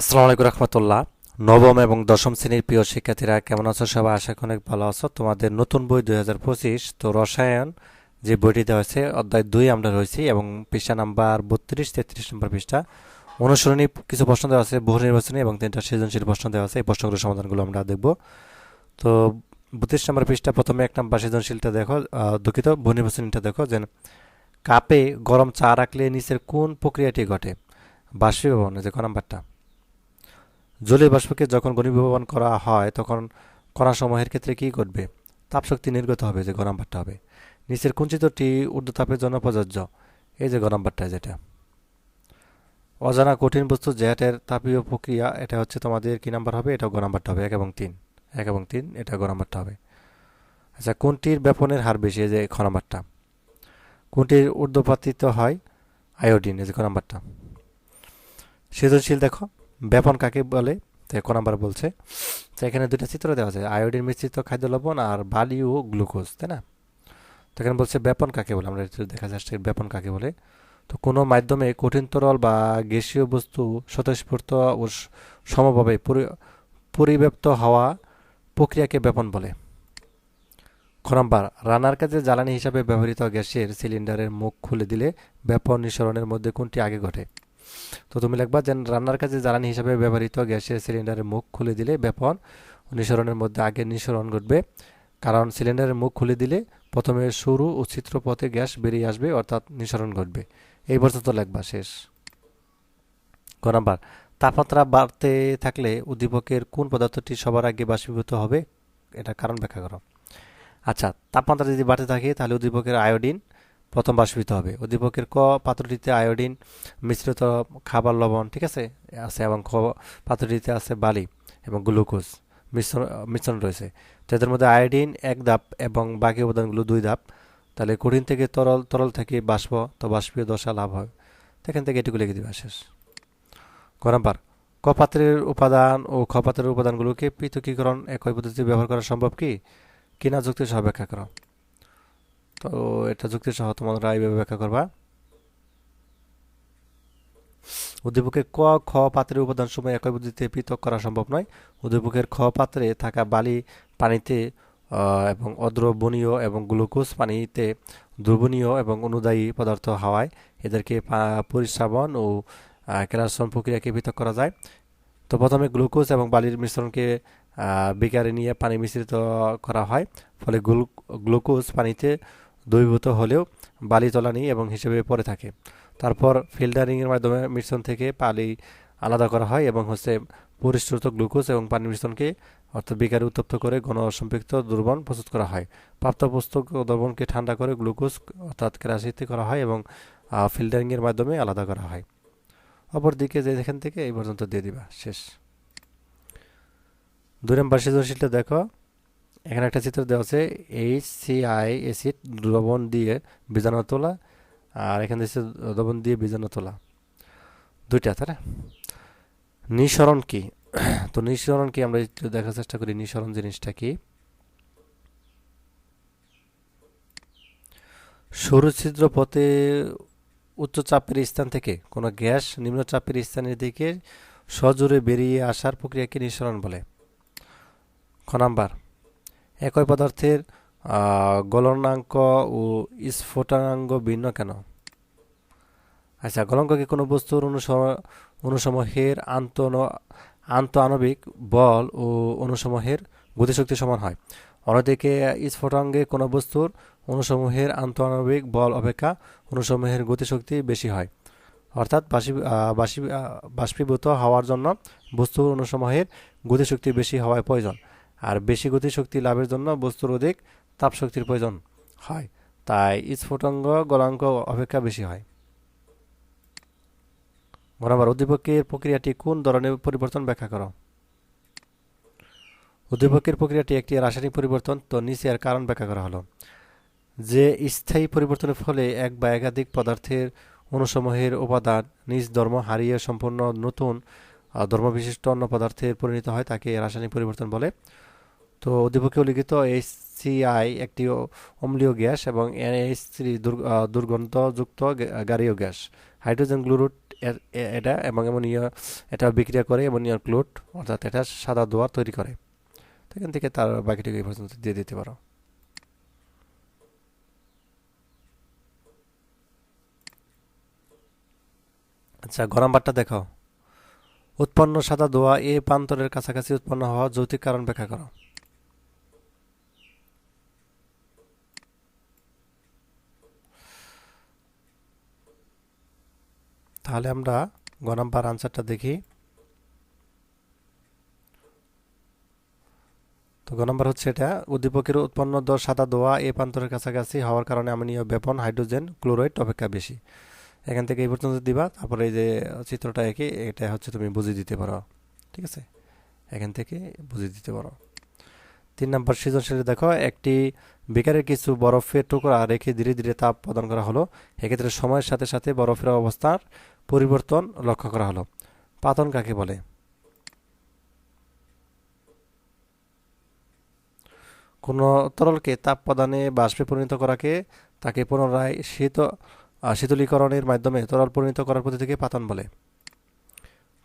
আসসালামু আলাইকুম রহমতুল্লাহ। নবম এবং দশম শ্রেণির প্রিয় শিক্ষার্থীরা কেমন আছো? সবাই আশা অনেক ভালো আছো। তোমাদের নতুন বই দুই হাজার পঁচিশ, তো রসায়ন যে বইটি দেওয়া হয়েছে, অধ্যায় দুই আমরা রয়েছি এবং পৃষ্ঠা নাম্বার বত্রিশ, তেত্রিশ নম্বর পৃষ্ঠা। অনুসরণী কিছু প্রশ্ন দেওয়া আছে, বহু নির্বাচনী এবং তিনটা সৃজনশীল প্রশ্ন দেওয়া আছে। এই প্রশ্নগুলোর সমাধানগুলো আমরা দেখব। তো বত্রিশ নম্বর পৃষ্ঠা, প্রথমে এক নম্বর সৃজনশীলটা দেখো দুঃখিত, বহু নির্বাচনীটা দেখো যে কাপে গরম চা রাখলে নিচের কোন প্রক্রিয়াটি ঘটে? বাষ্পীভবন যে ক নাম্বারটা। জলীয় বাষ্পকে যখন ঘনীভবন করা হয়, তখন কণাসমূহের ক্ষেত্রে কী ঘটবে? তাপশক্তি নির্গত হবে, যে গরমবারটা হবে। নিচের কুঞ্চিতটি ঊর্ধ্বতাপের জন্য প্রযোজ্য। এই যে গরম গরমবারটা যেটা। অজানা কঠিন বস্তু জেহাটের তাপীয় প্রক্রিয়া, এটা হচ্ছে তোমাদের কি নাম্বার হবে? এটা গরমবারটা হবে, এক এবং তিন। এক এবং তিন, এটা গরমবারটা হবে। আচ্ছা কোনটির ব্যাপনের হার বেশি? এই যে খ নাম্বারটা কোনটির ঊর্ধ্বপাতিত হয়? আয়োডিন, এই যে ক নাম্বারটা সৃজনশীল দেখো। ব্যাপন কাকে বলে? তো এক নাম্বার বলছে। তো এখানে দুইটা চিত্র দেওয়া আছে, আয়োডিন মিশ্রিত খাদ্য লবণ আর বালি ও গ্লুকোজ, তাই না? তো এখানে বলছে ব্যাপন কাকে বলে, আমরা দেখা যাচ্ছে ব্যাপন কাকে বলে। তো কোনো মাধ্যমে কঠিন তরল বা গ্যাসীয় বস্তু স্বতঃস্ফূর্ত ও সমভাবে পরিব্যাপ্ত হওয়া প্রক্রিয়াকে ব্যাপন বলে। খ নাম্বার রান্নার কাজে জ্বালানি হিসাবে ব্যবহৃত গ্যাসের সিলিন্ডারের মুখ খুলে দিলে ব্যাপন নিঃসরণের মধ্যে কোনটি আগে ঘটে? তো তুমি লিখবা যে রান্নার কাজে জ্বালানি হিসাবে ব্যবহৃত গ্যাসের সিলিন্ডারের মুখ খুলে দিলে ব্যাপন নিঃসরণের মধ্যে আগে নিঃসরণ ঘটবে। কারণ সিলিন্ডারের মুখ খুলে দিলে প্রথমে সরু ও ছিদ্র পথে গ্যাস বেরিয়ে আসবে, অর্থাৎ নিঃসরণ ঘটবে। এই পর্যন্ত লেখবা শেষ। ক নাম্বার, তাপমাত্রা বাড়তে থাকলে উদ্দীপকের কোন পদার্থটি সবার আগে বাষ্পীভূত হবে? এটা কারণ ব্যাখ্যা করো। আচ্ছা তাপমাত্রা যদি বাড়তে থাকে তাহলে উদ্দীপকের আয়োডিন প্রথম বাষ্পীভূত হবে। উদ্দীপকের ক পাত্রটিতে আয়োডিন, মিশ্রিত খাবার লবণ, ঠিক আছে? আছে এবং খ পাত্রটিতে আছে বালি এবং গ্লুকোজ মিশ্রণ মিশ্রণ রয়েছে। তো এদের মধ্যে আয়োডিন এক ধাপ এবং বাকি উপাদানগুলো দুই ধাপ। তাহলে কঠিন থেকে তরল তরল থেকে বাষ্প তো বাষ্পীয় দশা লাভ হয়। তো এখান থেকে এটুকু লিখে দিবা শেষ। ক নাম্বার, ক পাত্রের উপাদান ও খ পাত্রের উপাদানগুলোকে পৃথকীকরণ একই পদ্ধতি ব্যবহার করা সম্ভব কি? কিনা যুক্তি সহ ব্যাখ্যা করো। তো এটা যুক্তি সহ তোমরা এইভাবে ব্যাখ্যা করবা। উদ্দীপকের ক খ পাত্রের উপাদান সময় একই পদ্ধতিতে পৃথক করা সম্ভব নয়। উদ্দীপকের খ পাত্রে থাকা বালি পানিতে এবং অদ্রবণীয় এবং গ্লুকোজ পানিতে দ্রবণীয় এবং অনুদায়ী পদার্থ হাওয়ায় এদেরকে পরিশ্রাবণ ও আহ, কেরাসন প্রক্রিয়াকে পৃথক করা যায়। তো প্রথমে গ্লুকোজ এবং বালির মিশ্রণকে বিকারে নিয়ে পানি মিশ্রিত করা হয়। ফলে গ্লুকোজ পানিতে দ্রবীভূত হলেও বালি তলানি এবং হিসেবে পড়ে থাকে। তারপর ফিল্টারিংয়ের মাধ্যমে মিশ্রণ থেকে পালি আলাদা করা হয় এবং হচ্ছে পরিশ্রুত গ্লুকোজ এবং পানি মিশ্রণকে অর্থাৎ বিকারে উত্তপ্ত করে ঘন সম্পৃক্ত দ্রবণ প্রস্তুত করা হয়। প্রাপ্তবস্তু দ্রবণকে ঠান্ডা করে গ্লুকোজ অর্থাৎ কেরাসিতে করা হয় এবং ফিল্টারিংয়ের মাধ্যমে আলাদা করা হয়। অপরদিকে যে এখান থেকে এই পর্যন্ত দিয়ে দিবা, শেষ। দুই নম্বর সৃজনশীলটা দেখো। এখানে একটা চিত্র দেওয়া আছে এইচ সি আই অ্যাসিড দ্রবণ দিয়ে বীজাণু তোলা, আর এখানে দিচ্ছে দ্রবণ দিয়ে বীজাণু তোলা। দুইটা, তাই না? নিঃসরণ কি? তো নিঃসরণ কি আমরা একটু দেখার চেষ্টা করি, নিঃসরণ জিনিসটা কি? সরু ছিদ্র পথে উচ্চ চাপের স্থান থেকে, কোনো গ্যাস নিম্ন চাপের স্থানের দিকে সজোরে বেরিয়ে আসার প্রক্রিয়াকে নিঃসরণ বলে। খ নাম্বার? একই পদার্থের গলনাঙ্ক ও স্ফোটনাঙ্গ ভিন্ন কেন? আচ্ছা গলনাঙ্ক কি কোনো বস্তুর অনুসম- অনুসমূহের আন্ত আণবিক বল ও অনুসমূহের গতিশক্তি সমান হয়। অন্যদিকে স্ফোটাঙ্গে কোনো বস্তুর অনুসমূহের আন্তঃআণবিক বল অপেক্ষা অনুসমূহের গতিশক্তি বেশি হয়। অর্থাৎ বাষ্পীভূত হওয়ার জন্য বস্তুর অনুসমূহের গতিশক্তি বেশি হওয়ায় প্রয়োজন। আর বেশি গতিশক্তি লাভের জন্য বস্তুর অধিক তাপশক্তির প্রয়োজন হয়। তাই স্ফুটঙ্গ গলাঙ্ক অপেক্ষা বেশি হয়। বরাবর উদ্দীপকের প্রক্রিয়াটি কোন ধরনের পরিবর্তন ব্যাখ্যা করো? উদ্দীপকের প্রক্রিয়াটি একটি রাসায়নিক পরিবর্তন, তো নিচে এর কারণ ব্যাখ্যা করা হলো। যে স্থায়ী পরিবর্তনের ফলে এক বা একাধিক পদার্থের অনুসমূহের উপাদান নিজ ধর্ম হারিয়ে সম্পূর্ণ নতুন ধর্মবিশিষ্ট অন্য পদার্থের পরিণত হয়, তাকে রাসায়নিক পরিবর্তন বলে। তো উদ্দীপকে লিখিত এইচসিআই একটি অম্লীয় গ্যাস এবং এনএইচ থ্রি দুর্গন্ধযুক্ত গ্যারীয় গ্যাস। হাইড্রোজেন গ্লুরুট এটা এবং অ্যামোনিয়া এটা বিক্রিয়া করে অ্যামোনিয়ার গ্লুট, অর্থাৎ এটা সাদা দোয়া তৈরি করে। এখান থেকে তার বাকিটুকু এই পর্যন্ত দিয়ে দিতে পারো। আচ্ছা গরম বারটা দেখো উৎপন্ন সাদা দোয়া এ প্রান্তরের কাছাকাছি উৎপন্ন হওয়া যৌতিক কারণ ব্যাখ্যা করো। তাহলে আমরা গ নাম্বার আনসারটা দেখি। তো গ নাম্বার হচ্ছে এটা, উদ্দীপকের উৎপন্ন দ সাদা দোয়া এ প্রান্তরের কাছাকাছি হওয়ার কারণে অ্যামোনিয়া বেপন হাইড্রোজেন, ক্লোরাইড অপেক্ষা বেশি। এখান থেকে এই পর্যন্ত দিবা, তারপরে এই যে চিত্রটা এঁকে, এটা হচ্ছে তুমি বুঝিয়ে দিতে পারো। ঠিক আছে? এখান থেকে বুঝিয়ে দিতে পারো। তিন নম্বর, সৃজনশীল দেখো, একটি বেকারের কিছু বরফের টুকরা রেখে ধীরে ধীরে তাপ প্রদান করা হলো। এক্ষেত্রে সময়ের সাথে সাথে বরফের অবস্থার পরিবর্তন লক্ষ্য করা হলো। পাতন কাকে বলে? কোনো তরলকে তাপ প্রদানে বাষ্পে পরিণত করাকে তাকে পুনরায় শীত শীতলীকরণের মাধ্যমে তরল পরিণত করার পদ্ধতিকে পাতন বলে।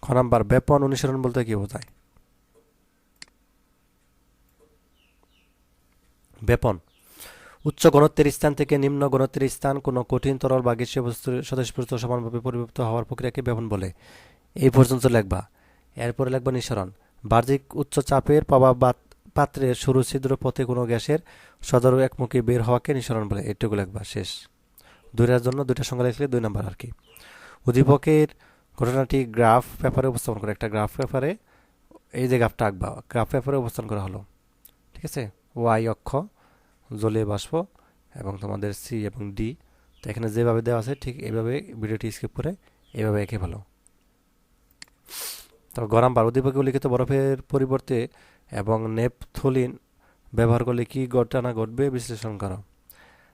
খ নাম্বার, ব্যাপন অনুসরণ বলতে কি বোঝায়? ব্যাপন। উচ্চ ঘনত্বের স্থান থেকে নিম্ন ঘনত্বের স্থান কোনো কঠিন, তরল বা গ্যাসীয় বস্তুর স্বতঃস্ফূর্ত সমানভাবে পরিবর্তিত হওয়ার প্রক্রিয়াকে ব্যাপন বলে। এই পর্যন্ত লেখবা। এরপরে লেখবা নিঃসরণ। বাহ্যিক উচ্চ চাপের প্রভাব পাত্রের সরু ছিদ্র পথে কোনো গ্যাসের সদর একমুখী বের হওয়াকে নিঃসরণ বলে। এটুকু লেখবা। শেষ। দুইটার জন্য দুইটা সংখ্যা লিখলে দুই নাম্বার আর কি। উদ্দীপকের ঘটনাটি গ্রাফ পেপারে উপস্থাপন করে। একটা গ্রাফ পেপারে এই যে গ্রাফটা আঁকবা, গ্রাফ পেপারে উপস্থাপন করা হলো। ঠিক আছে? ওয়াই অক্ষ। জলীয় বাষ্প এবং তোমাদের সি এবং ডি তো এখানে যেভাবে দেওয়া আছে ঠিক এইভাবে ভিডিওটি স্কিপ করে এইভাবে এঁকে ভালো তো গরম বার উদ্দীপকে উল্লিখিত বরফের পরিবর্তে এবং নেপথলিন ব্যবহার করলে কি ঘটনা ঘটবে বিশ্লেষণ করো।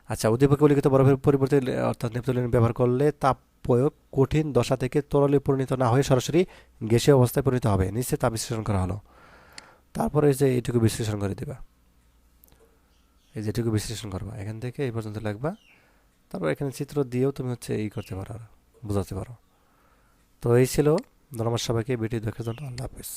আচ্ছা উদ্দীপকে উল্লিখিত বরফের পরিবর্তে অর্থাৎ নেপথলিন ব্যবহার করলে তাপ প্রয়োগ কঠিন দশা থেকে তরলে পরিণত না হয়ে সরাসরি গ্যাসীয় অবস্থায় পরিণত হবে। নিশ্চয় তা বিশ্লেষণ করা হলো। তারপরে যে এইটুকু বিশ্লেষণ করে দেবা। এই যেটুকু বিশ্লেষণ করবা, এখান থেকে এই পর্যন্ত লাগবা তারপর এখানে চিত্র দিয়েও তুমি হচ্ছে এই করতে পারো, বোঝাতে পারো। তো এই ছিল ধন্যবাদ সবাইকে ভিডিও দেখার জন্য, আল্লাহ হাফিজ।